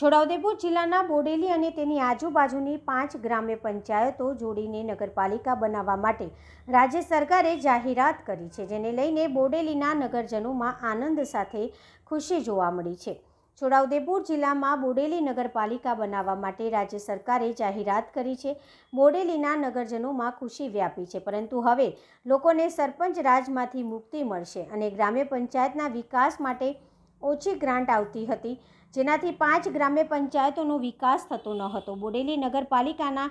છોટાઉદેપુર જિલ્લાના બોડેલી અને તેની આજુબાજુની પાંચ ગ્રામ્ય પંચાયતો જોડીને નગરપાલિકા બનાવવા માટે રાજ્ય સરકારે જાહેરાત કરી છે, જેને લઈને બોડેલીના નગરજનોમાં આનંદ સાથે ખુશી જોવા મળી છે. છોટાઉદેપુર જિલ્લામાં બોડેલી નગરપાલિકા બનાવવા માટે રાજ્ય સરકારે જાહેરાત કરી છે. બોડેલીના નગરજનોમાં ખુશી વ્યાપી છે, પરંતુ હવે લોકોને સરપંચ રાજમાંથી મુક્તિ મળશે અને ગ્રામ્ય પંચાયતના વિકાસ માટે ઓછી ગ્રાન્ટ આવતી હતી. જેનાથી પાંચ ગ્રામ્ય પંચાયતોનો વિકાસ થતો ન હતો. બોડેલી નગરપાલિકાના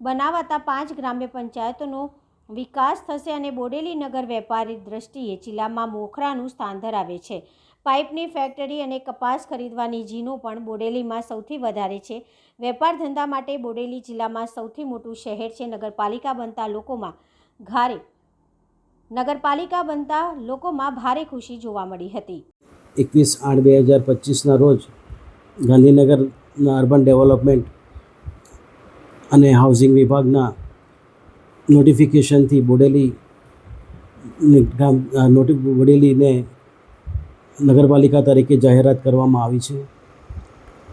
બનાવાતા પાંચ ગ્રામ્ય પંચાયતોનો વિકાસ થશે અને બોડેલી નગર વેપારી દ્રષ્ટિએ જિલ્લામાં મોખરાનું સ્થાન ધરાવે છે. પાઇપની ફેક્ટરી અને કપાસ ખરીદવાની જીનો પણ બોડેલીમાં સૌથી વધારે છે. વેપાર ધંધા માટે બોડેલી જિલ્લામાં સૌથી મોટું શહેર છે. નગરપાલિકા બનતા લોકોમાં ઘારે નગરપાલિકા બનતા લોકોમાં ભારે ખુશી જોવા મળી હતી. એકવીસ આઠ બે હજાર પચીસના રોજ ગાંધીનગરના અર્બન ડેવલપમેન્ટ અને હાઉસિંગ વિભાગના નોટિફિકેશનથી બોડેલી નોટિ, બોડેલીને નગરપાલિકા તરીકે જાહેરાત કરવામાં આવી છે.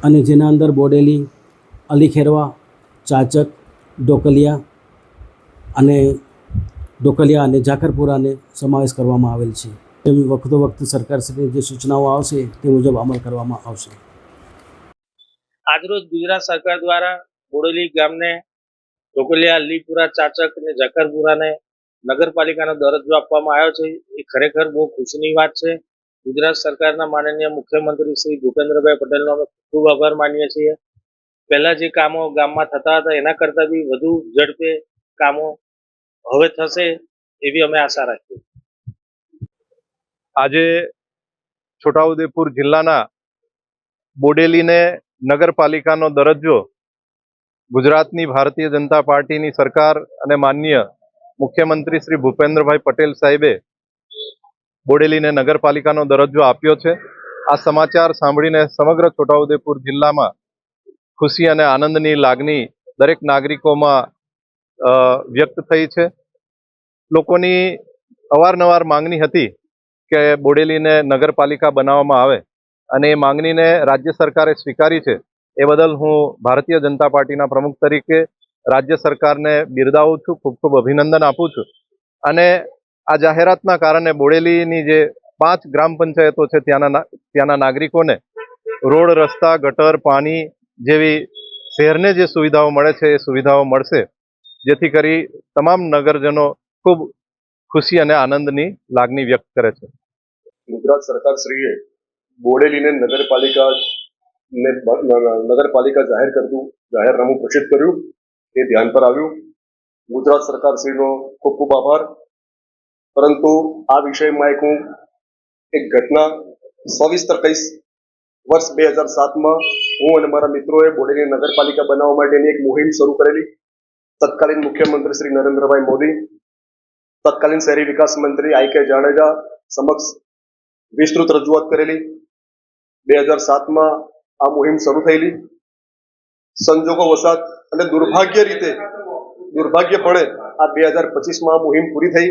અને જેના અંદર બોડેલી, અલીખેરવા, ચાચક, ડોકલિયા અને ડોકલિયા અને ઝાકરપુરાને સમાવેશ કરવામાં આવેલ છે. તેમ વખતો વખત સરકારશ્રીની જે સૂચનાઓ આવશે તે મુજબ અમલ કરવામાં આવશે. આજરોજ ગુજરાત સરકાર દ્વારા બોડેલી ગામને ઢોકલિયા અલીપુરા ચાચક અને જકરપુરાને નગરપાલિકાનો દરજ્જો આપવામાં આવ્યો છે. એ ખરેખર બહુ ખુશીની વાત છે. ગુજરાત સરકારના માનનીય મુખ્યમંત્રી શ્રી ભૂપેન્દ્રભાઈ પટેલનો અમે ખૂબ આભાર માનીએ છીએ. પહેલા જે કામો ગામમાં થતા હતા, એના કરતાં બી વધુ ઝડપે કામો હવે થશે એવી અમે આશા રાખીએ આજે છોટાઉદેપુર જિલ્લાના બોડેલીને નગરપાલિકાનો દરજ્જો ગુજરાતની ભારતીય જનતા પાર્ટીની સરકાર અને માન્ય મુખ્યમંત્રી શ્રી ભૂપેન્દ્રભાઈ પટેલ સાહેબે બોડેલીને નગરપાલિકાનો દરજ્જો આપ્યો છે. આ સમાચાર સાંભળીને સમગ્ર છોટાઉદેપુર જિલ્લામાં ખુશી અને આનંદની લાગણી દરેક નાગરિકોમાં વ્યક્ત થઈ છે. લોકોની અવારનવાર માંગણી હતી કે બોડેલીને નગરપાલિકા બનાવવામાં આવે. અને એ માંગણીને રાજ્ય સરકારે સ્વીકારી છે. એ બદલ હું ભારતીય જનતા પાર્ટીના પ્રમુખ તરીકે રાજ્ય સરકારને બિરદાવું છું, ખૂબ ખૂબ અભિનંદન આપું છું. અને આ જાહેરાતના કારણે બોડેલીની જે પાંચ ગ્રામ પંચાયતો છે, ત્યાંના ત્યાંના નાગરિકોને રોડ, રસ્તા, ગટર, પાણી જેવી શહેરને જે સુવિધાઓ મળે છે, એ સુવિધાઓ મળશે. જેથી કરી તમામ નગરજનો ખૂબ ખુશી અને આનંદની લાગણી વ્યક્ત કરે છે. ગુજરાત સરકાર શ્રીએ બોડેલીને નગરપાલિકા ને નગરપાલિકા જાહેર કરતું, જાહેરનામું પ્રસિદ્ધ કર્યું. એ ધ્યાન પર આવ્યું. ગુજરાત સરકાર શ્રીનો ખૂબ ખૂબ આભાર. પરંતુ આ વિષયમાં એક હું એક ઘટના સવિસ્તર કહીશ. વર્ષ બે હજાર સાતમાં હું અને મારા મિત્રોએ બોડેલી નગરપાલિકા બનાવવા માટેની એક મુહિમ શરૂ કરેલી. તત્કાલીન મુખ્યમંત્રી શ્રી નરેન્દ્રભાઈ મોદી, તત્કાલીન શહેરી વિકાસ મંત્રી આઈ કે જાડેજા સમક્ષ વિસ્તૃત રજૂઆત કરેલી. બે હજાર સાતમાં આ મુહિમ શરૂ થયેલી. સંજોગો વસાત અને દુર્ભાગ્ય રીતે દુર્ભાગ્યપણે આ બે હજાર પચીસમાં આ મુહિમ પૂરી થઈ.